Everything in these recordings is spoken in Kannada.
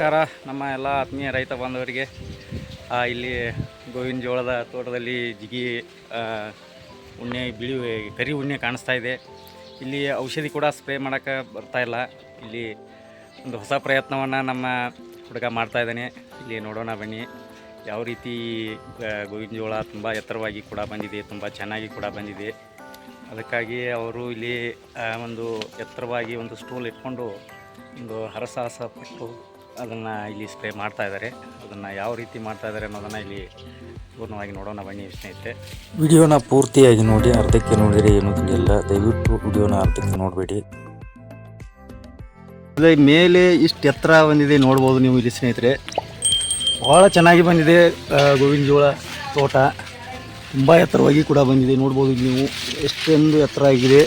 ನಮಸ್ಕಾರ. ನಮ್ಮ ಎಲ್ಲ ಆತ್ಮೀಯ ರೈತ ಬಾಂಧವರಿಗೆ ಇಲ್ಲಿ ಗೋವಿನ ಜೋಳದ ತೋಟದಲ್ಲಿ ಜಿಗಿ ಉಣ್ಣೆ, ಬಿಳಿ ಕರಿ ಉಣ್ಣೆ ಕಾಣಿಸ್ತಾ ಇದೆ. ಇಲ್ಲಿ ಔಷಧಿ ಕೂಡ ಸ್ಪ್ರೇ ಮಾಡೋಕ್ಕೆ ಬರ್ತಾಯಿಲ್ಲ ಇಲ್ಲ. ಒಂದು ಹೊಸ ಪ್ರಯತ್ನವನ್ನು ನಮ್ಮ ಹುಡುಗ ಮಾಡ್ತಾ ಇದ್ದಾನೆ. ಇಲ್ಲಿ ನೋಡೋಣ ಬನ್ನಿ. ಯಾವ ರೀತಿ ಗೋವಿನ ಜೋಳ ತುಂಬ ಎತ್ತರವಾಗಿ ಕೂಡ ಬಂದಿದೆ, ತುಂಬ ಚೆನ್ನಾಗಿ ಕೂಡ ಬಂದಿದೆ. ಅದಕ್ಕಾಗಿ ಅವರು ಇಲ್ಲಿ ಒಂದು ಎತ್ತರವಾಗಿ ಒಂದು ಸ್ಟೂಲ್ ಇಟ್ಕೊಂಡು ಒಂದು ಹರಸಾಹಸ ಪಟ್ಟು ಅದನ್ನು ಇಲ್ಲಿ ಸ್ಪ್ರೇ ಮಾಡ್ತಾ ಇದ್ದಾರೆ ಅದನ್ನು ಯಾವ ರೀತಿ ಮಾಡ್ತಾ ಇದ್ದಾರೆ ಅನ್ನೋದನ್ನು ಇಲ್ಲಿ ಪೂರ್ಣವಾಗಿ ನೋಡೋಣ ಬನ್ನಿ ಸ್ನೇಹಿತರೆ. ವಿಡಿಯೋನ ಪೂರ್ತಿಯಾಗಿ ನೋಡಿ ಅರ್ಧಕ್ಕೆ ನೋಡಿದರೆ ಏನೂ ತಿಳಿಯಲ್ಲ. ದಯವಿಟ್ಟು ವಿಡಿಯೋನ ಅರ್ಧಕ್ಕೆ ನೋಡಬೇಡಿ. ಅದೇ ಮೇಲೆ ಇಷ್ಟು ಎತ್ತರ ಬಂದಿದೆ ನೋಡ್ಬೋದು ನೀವು ಇಲ್ಲಿ ಸ್ನೇಹಿತರೆ. ಭಾಳ ಚೆನ್ನಾಗಿ ಬಂದಿದೆ ಗೋವಿನ ಜೋಳ ತೋಟ. ತುಂಬ ಎತ್ತರವಾಗಿ ಕೂಡ ಬಂದಿದೆ. ನೋಡ್ಬೋದು ನೀವು ಎಷ್ಟೊಂದು ಎತ್ತರ ಆಗಿದೆ.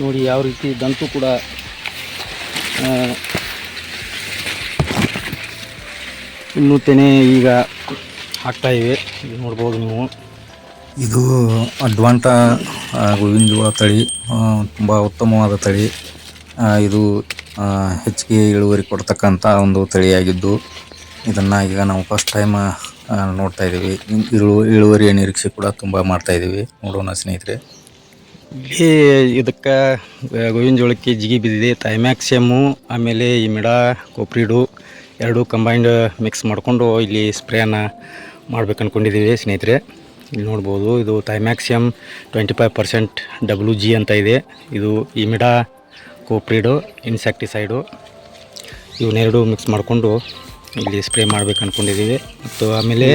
ನೋಡಿ ಯಾವ ರೀತಿ ದಂತು ಕೂಡ ಇನ್ನೂ ತೆನೆ ಈಗ ಹಾಕ್ತಾ ಇವೆ. ನೋಡ್ಬೋದು ನೀವು. ಇದು ಅಡ್ವಾಂಟ ಆ, ಗೋವಿನ ಜೋಳ ತಳಿ ತುಂಬ ಉತ್ತಮವಾದ ತಳಿ. ಇದು ಹೆಚ್ಚಿಗೆ ಇಳುವರಿ ಕೊಡ್ತಕ್ಕಂಥ ಒಂದು ತಳಿಯಾಗಿದ್ದು ಇದನ್ನು ಈಗ ನಾವು ಫಸ್ಟ್ ಟೈಮ್ ನೋಡ್ತಾ ಇದ್ದೀವಿ. ಇಳು ಇಳುವರಿಯ ನಿರೀಕ್ಷೆ ಕೂಡ ತುಂಬ ಮಾಡ್ತಾಯಿದ್ದೀವಿ ನೋಡೋಣ ಸ್ನೇಹಿತರೆ. ಇಲ್ಲಿ ಇದಕ್ಕೆ ಗೋವಿನ ಜೋಳಕ್ಕೆ ಜಿಗಿ ಬಿದ್ದಿದೆ. ಥೈಮ್ಯಾಕ್ಸಿಯಮ್ಮು ಆಮೇಲೆ ಈ ಮಿಡ ಕೊಪ್ರಿಡು ಎರಡು ಕಂಬೈಂಡ್ ಮಿಕ್ಸ್ ಮಾಡಿಕೊಂಡು ಇಲ್ಲಿ ಸ್ಪ್ರೇಯನ್ನು ಮಾಡ್ಬೇಕು ಅಂದ್ಕೊಂಡಿದ್ದೀವಿ ಸ್ನೇಹಿತರೆ. ಇಲ್ಲಿ ನೋಡ್ಬೋದು ಇದು thiamethoxam twenty five percent W G ಅಂತ ಇದೆ. ಇದು ಈ ಮಿಡ ಕೋಪ್ರಿಡು ಇನ್ಸೆಕ್ಟಿಸೈಡು ಇವನ್ನೆರಡು ಮಿಕ್ಸ್ ಮಾಡಿಕೊಂಡು ಇಲ್ಲಿ ಸ್ಪ್ರೇ ಮಾಡ್ಬೇಕು ಅಂದ್ಕೊಂಡಿದ್ದೀವಿ ಮತ್ತು ಆಮೇಲೆ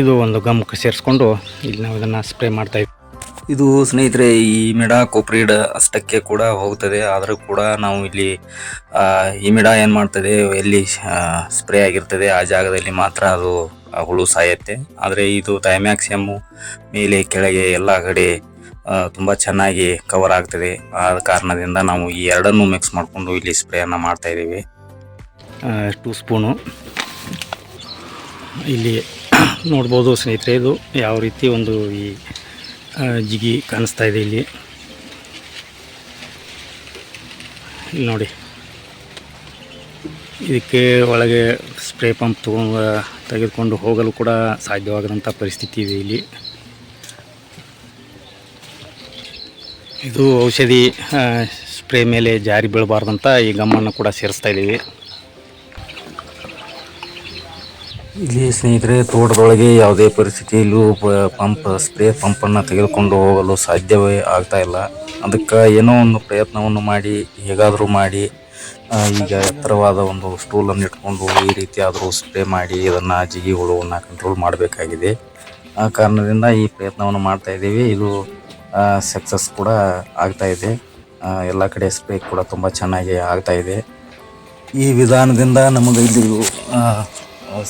ಇದು ಒಂದು ಗಮ್ ಸೇರಿಸ್ಕೊಂಡು ಇಲ್ಲಿ ನಾವು ಇದನ್ನು ಸ್ಪ್ರೇ ಮಾಡ್ತಾ ಇದ್ದೀವಿ ಇದು ಸ್ನೇಹಿತರೆ, ಈ ಮೆಡಾ ಕೊಪ್ರೀಡ್ ಅಷ್ಟಕ್ಕೆ ಕೂಡ ಹೋಗ್ತದೆ. ಆದರೂ ಕೂಡ ನಾವು ಇಲ್ಲಿ ಈ ಮಿಡ ಏನು ಮಾಡ್ತದೆ, ಎಲ್ಲಿ ಸ್ಪ್ರೇ ಆಗಿರ್ತದೆ, ಆ ಜಾಗದಲ್ಲಿ ಮಾತ್ರ ಅದು ಹುಳು ಸಾಯುತ್ತೆ. ಆದರೆ ಇದು ಥೈಮ್ಯಾಕ್ಸಿಯಮ್ಮು ಮೇಲೆ ಕೆಳಗೆ ಎಲ್ಲ ಕಡೆ ತುಂಬ ಚೆನ್ನಾಗಿ ಕವರ್ ಆಗ್ತದೆ. ಆದ ಕಾರಣದಿಂದ ನಾವು ಈ ಎರಡನ್ನು ಮಿಕ್ಸ್ ಮಾಡಿಕೊಂಡು ಇಲ್ಲಿ ಸ್ಪ್ರೇಯನ್ನು ಮಾಡ್ತಾ ಇದ್ದೀವಿ. ಟೂ ಸ್ಪೂನು ಇಲ್ಲಿ ನೋಡ್ಬೋದು ಸ್ನೇಹಿತರೆ, ಇದು ಯಾವ ರೀತಿ ಒಂದು ಈ ಜಿಗಿ ಕಾಣಿಸ್ತಾ ಇದೆ ಇಲ್ಲಿ. ಇಲ್ಲಿ ನೋಡಿ. ಇದಕ್ಕೆ ಒಳಗೆ ಸ್ಪ್ರೇ ಪಂಪ್ ತಗೊಂಡು, ತೆಗೆದುಕೊಂಡು ಹೋಗಲು ಕೂಡ ಸಾಧ್ಯವಾಗದಂಥ ಪರಿಸ್ಥಿತಿ ಇದೆ ಇಲ್ಲಿ. ಇದು ಔಷಧಿ ಸ್ಪ್ರೇ ಮೇಲೆ ಜಾರಿ ಬೀಳಬಾರ್ದಂತ ಈ ಗಮ್ಮನ್ನು ಕೂಡ ಸೇರಿಸ್ತಾ ಇದ್ದೀವಿ. ಇಲ್ಲಿ ಸ್ನೇಹಿತರೆ, ತೋಟದೊಳಗೆ ಯಾವುದೇ ಪರಿಸ್ಥಿತಿಯಲ್ಲೂ ಪಂಪ್, ಸ್ಪ್ರೇ ಪಂಪನ್ನು ತೆಗೆದುಕೊಂಡು ಹೋಗಲು ಸಾಧ್ಯವೇ ಆಗ್ತಾ ಇಲ್ಲ. ಅದಕ್ಕೆ ಏನೋ ಒಂದು ಪ್ರಯತ್ನವನ್ನು ಮಾಡಿ, ಹೇಗಾದರೂ ಮಾಡಿ ಈಗ ಎತ್ತರವಾದ ಒಂದು ಸ್ಟೂಲನ್ನು ಇಟ್ಕೊಂಡು ಈ ರೀತಿ ಆದರೂ ಸ್ಪ್ರೇ ಮಾಡಿ ಇದನ್ನು ಜಿಗಿ ಹುಳುವನ್ನು ಕಂಟ್ರೋಲ್ ಮಾಡಬೇಕಾಗಿದೆ. ಆ ಕಾರಣದಿಂದ ಈ ಪ್ರಯತ್ನವನ್ನು ಮಾಡ್ತಾ ಇದ್ದೀವಿ. ಇದು ಸಕ್ಸಸ್ ಕೂಡ ಆಗ್ತಾ ಇದೆ. ಎಲ್ಲ ಕಡೆ ಸ್ಪ್ರೇ ಕೂಡ ತುಂಬ ಚೆನ್ನಾಗಿ ಆಗ್ತಾ ಇದೆ. ಈ ವಿಧಾನದಿಂದ ನಮಗೆ ಇಲ್ಲಿ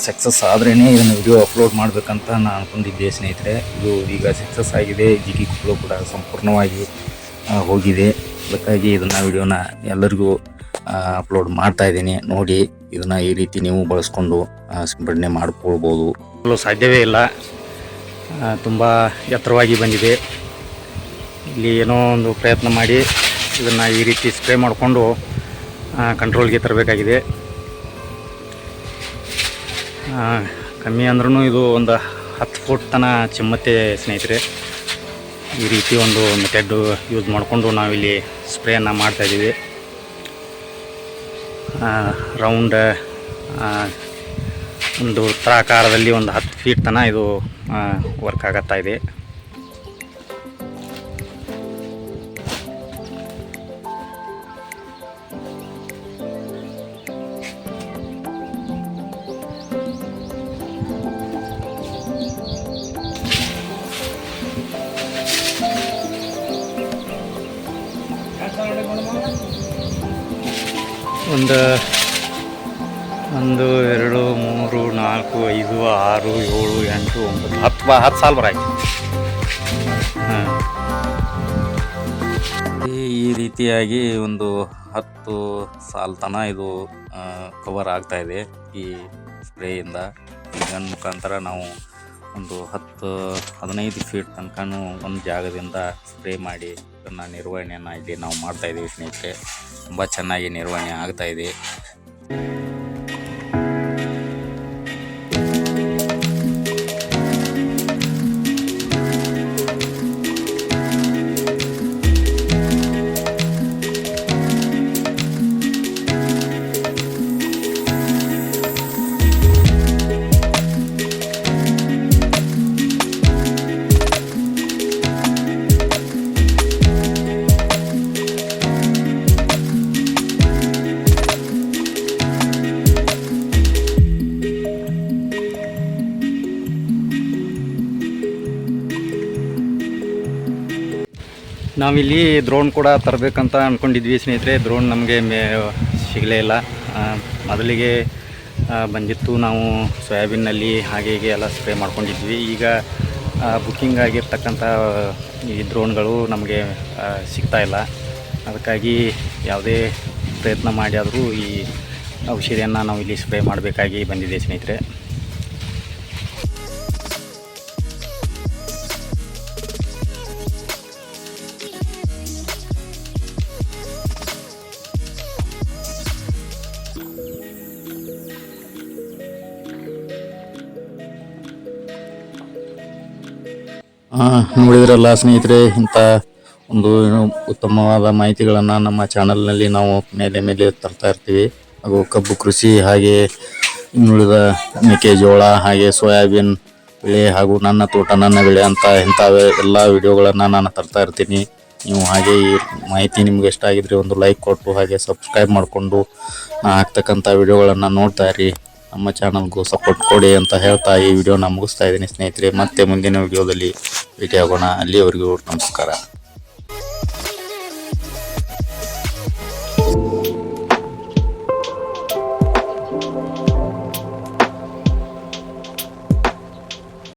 ಸಕ್ಸಸ್ ಆದ್ರೇ ಇದನ್ನು ವಿಡಿಯೋ ಅಪ್ಲೋಡ್ ಮಾಡಬೇಕಂತ ನಾನು ಅಂದ್ಕೊಂಡಿದ್ದೆ ಸ್ನೇಹಿತರೆ. ಇದು ಈಗ ಸಕ್ಸಸ್ ಆಗಿದೆ, ಜಿಗಿ ಕುಳು ಕೂಡ ಸಂಪೂರ್ಣವಾಗಿ ಹೋಗಿದೆ. ಅದಕ್ಕಾಗಿ ಇದನ್ನು ವಿಡಿಯೋನ ಎಲ್ಲರಿಗೂ ಅಪ್ಲೋಡ್ ಮಾಡ್ತಾ ಇದ್ದೀನಿ. ನೋಡಿ, ಇದನ್ನು ಈ ರೀತಿ ನೀವು ಬಳಸ್ಕೊಂಡು ಸಿಂಪಡಣೆ ಮಾಡಿಕೊಳ್ಬೋದು. ಸಾಧ್ಯವೇ ಇಲ್ಲ. ತುಂಬ ಎತ್ತರವಾಗಿ ಬಂದಿದೆ. ಇಲ್ಲಿ ಏನೋ ಒಂದು ಪ್ರಯತ್ನ ಮಾಡಿ ಇದನ್ನು ಈ ರೀತಿ ಸ್ಪ್ರೇ ಮಾಡಿಕೊಂಡು ಕಂಟ್ರೋಲ್ಗೆ ತರಬೇಕಾಗಿದೆ. ಕಮ್ಮಿ ಅಂದ್ರೂ ಇದು ಒಂದು ಹತ್ತು ಫುಟ್ ತನ ಚಿಮ್ಮತ್ತೆ ಸ್ನೇಹಿತರೆ. ಈ ರೀತಿ ಒಂದು ಮೆಥಡ್ ಯೂಸ್ ಮಾಡಿಕೊಂಡು ನಾವಿಲ್ಲಿ ಸ್ಪ್ರೇಯನ್ನು ಮಾಡ್ತಾಯಿದ್ದೀವಿ ರೌಂಡ್ ಒಂದು ಉತ್ತರಾಕಾರದಲ್ಲಿ ಒಂದು ಹತ್ತು ಫೀಟ್ ತನಕ ಇದು ವರ್ಕ್ ಆಗತ್ತಾ ಇದೆ. ಒಂದು ಒಂದು, ಎರಡು, ಮೂರು, ನಾಲ್ಕು, ಐದು, ಆರು, ಏಳು, ಎಂಟು, ಒಂಬತ್ತು, ಹತ್ತು ಹತ್ತು ಸಾಲ ಬರಾಯ್ತು ಹಾಂ. ಈ- ರೀತಿಯಾಗಿ ಒಂದು ಹತ್ತು ಸಾಲ ತನ ಇದು ಕವರ್ ಆಗ್ತಾ ಇದೆ ಈ ಸ್ಪ್ರೇಯಿಂದ ಗನ್ ಮುಖಾಂತರ ನಾವು ಒಂದು ಹತ್ತು, ಹದಿನೈದು ಫೀಟ್ ತನಕನೂ ಒಂದು ಜಾಗದಿಂದ ಸ್ಪ್ರೇ ಮಾಡಿ ಅದನ್ನು ನಿರ್ವಹಣೆಯನ್ನು ಇಲ್ಲಿ ನಾವು ಮಾಡ್ತಾ ಇದ್ದೀವಿ ಸ್ನೇಹಿತರೆ. ತುಂಬ ಚೆನ್ನಾಗಿ ನಿರ್ವಹಣೆ ಆಗ್ತಾ ನಾವಿಲ್ಲಿ ದ್ರೋಣ್ ಕೂಡ ತರಬೇಕಂತ ಅಂದ್ಕೊಂಡಿದ್ವಿ ಸ್ನೇಹಿತರೆ. ದ್ರೋಣ್ ನಮಗೆ ಮೇ, ಸಿಗಲೇ ಇಲ್ಲ. ಮೊದಲಿಗೆ ಬಂದಿತ್ತು ನಾವು ಸೋಯಾಬೀನಲ್ಲಿ ಹಾಗೆ ಹೀಗೆ ಎಲ್ಲ ಸ್ಪ್ರೇ ಮಾಡ್ಕೊಂಡಿದ್ವಿ. ಈಗ ಬುಕ್ಕಿಂಗ್ ಆಗಿರ್ತಕ್ಕಂಥ ಈ ದ್ರೋಣ್ಗಳು ನಮಗೆ ಸಿಗ್ತಾಯಿಲ್ಲ ಅದಕ್ಕಾಗಿ ಯಾವುದೇ ಪ್ರಯತ್ನ ಮಾಡಿ ಆದರೂ ಈ ಔಷಧಿಯನ್ನು ನಾವು ಇಲ್ಲಿ ಸ್ಪ್ರೇ ಮಾಡಬೇಕಾಗಿ ಬಂದಿದೆ ಸ್ನೇಹಿತರೆ. ನೋಡಿದ್ರಲ್ಲ ಸ್ನೇಹಿತರೆ, ಇಂಥ ಒಂದು ಉತ್ತಮವಾದ ಮಾಹಿತಿಗಳನ್ನು ನಮ್ಮ ಚಾನಲ್ನಲ್ಲಿ ನಾವು ಮೇಲೆ ಮೇಲೆ ತರ್ತಾ ಇರ್ತೀವಿ. ಹಾಗೂ ಕಬ್ಬು ಕೃಷಿ ಹಾಗೆ ಇನ್ನುಳಿದ ಮೆಕ್ಕೆಜೋಳ ಹಾಗೆ ಸೋಯಾಬೀನ್ ಬೆಳೆ ಹಾಗೂ ನನ್ನ ತೋಟ, ನನ್ನ ಬೆಳೆ ಅಂತ ಇಂಥ ಎಲ್ಲ ವಿಡಿಯೋಗಳನ್ನು ನಾನು ತರ್ತಾ ಇರ್ತೀನಿ. ನೀವು ಹಾಗೆ ಈ ಮಾಹಿತಿ ನಿಮ್ಗೆ ಇಷ್ಟ ಆಗಿದ್ರೆ ಒಂದು ಲೈಕ್ ಕೊಟ್ಟು ಹಾಗೆ ಸಬ್ಸ್ಕ್ರೈಬ್ ಮಾಡಿಕೊಂಡು ನಾ ಹಾಕ್ತಕ್ಕಂಥ ವಿಡಿಯೋಗಳನ್ನು ನೋಡ್ತಾ ಇರಿ. ನಮ್ಮ ಚಾನಲ್ಗೂ ಸಪೋರ್ಟ್ ಕೊಡಿ ಅಂತ ಹೇಳ್ತಾ ಈ ವಿಡಿಯೋನ ಮುಗಿಸ್ತಾ ಇದ್ದೀನಿ ಸ್ನೇಹಿತರೆ. ಮತ್ತೆ ಮುಂದಿನ ವಿಡಿಯೋದಲ್ಲಿ ಭೇಟಿಯಾಗೋಣ. ಅಲ್ಲಿವರೆಗೂ ನಮಸ್ಕಾರ.